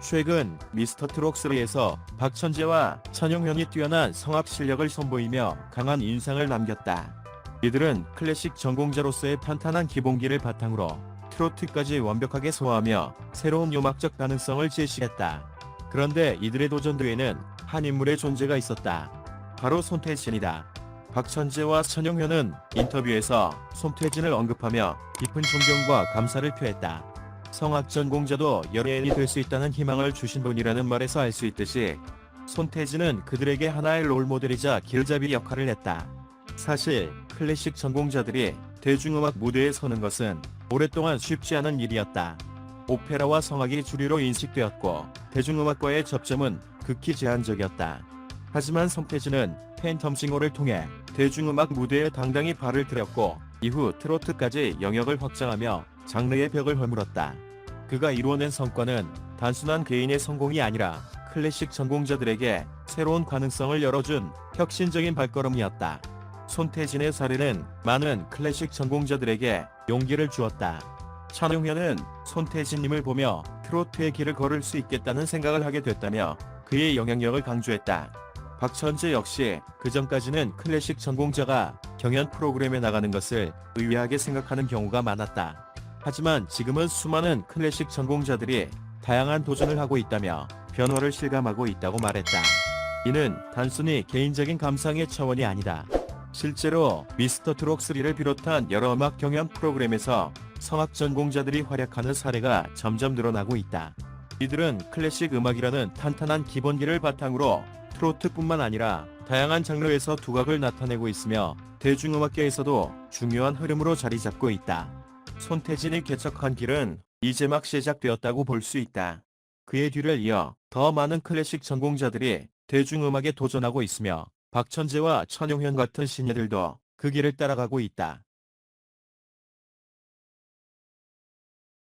최근 미스터 트롯 3에서 박천재와 천용현이 뛰어난 성악 실력을 선보이며 강한 인상을 남겼다. 이들은 클래식 전공자로서의 탄탄한 기본기를 바탕으로 트로트까지 완벽하게 소화하며 새로운 음악적 가능성을 제시했다. 그런데 이들의 도전 뒤에는 한 인물의 존재가 있었다. 바로 손태진이다. 박천재와 천용현은 인터뷰에서 손태진을 언급하며 깊은 존경과 감사를 표했다. 성악 전공자도 연예인이 될 수 있다는 희망을 주신 분이라는 말에서 알 수 있듯이 손태진은 그들에게 하나의 롤모델이자 길잡이 역할을 했다. 사실 클래식 전공자들이 대중음악 무대에 서는 것은 오랫동안 쉽지 않은 일이었다. 오페라와 성악이 주류로 인식되었고 대중음악과의 접점은 극히 제한적이었다. 하지만 손태진은 팬텀 싱어를 통해 대중음악 무대에 당당히 발을 들였고 이후 트로트까지 영역을 확장하며 장르의 벽을 허물었다. 그가 이루어낸 성과는 단순한 개인의 성공이 아니라 클래식 전공자들에게 새로운 가능성을 열어준 혁신적인 발걸음이었다. 손태진의 사례는 많은 클래식 전공자들에게 용기를 주었다. 찬용현은 손태진님을 보며 트로트의 길을 걸을 수 있겠다는 생각을 하게 됐다며 그의 영향력을 강조했다. 박천재 역시 그 전까지는 클래식 전공자가 경연 프로그램에 나가는 것을 의외하게 생각하는 경우가 많았다. 하지만 지금은 수많은 클래식 전공자들이 다양한 도전을 하고 있다며 변화를 실감하고 있다고 말했다. 이는 단순히 개인적인 감상의 차원이 아니다. 실제로 미스터 트롯 3를 비롯한 여러 음악 경연 프로그램에서 성악 전공자들이 활약하는 사례가 점점 늘어나고 있다. 이들은 클래식 음악이라는 탄탄한 기본기를 바탕으로 트로트뿐만 아니라 다양한 장르에서 두각을 나타내고 있으며 대중음악계에서도 중요한 흐름으로 자리 잡고 있다. 손태진이 개척한 길은 이제 막 시작되었다고 볼 수 있다. 그의 뒤를 이어 더 많은 클래식 전공자들이 대중음악에 도전하고 있으며 박천재와 천용현 같은 신예들도 그 길을 따라가고 있다.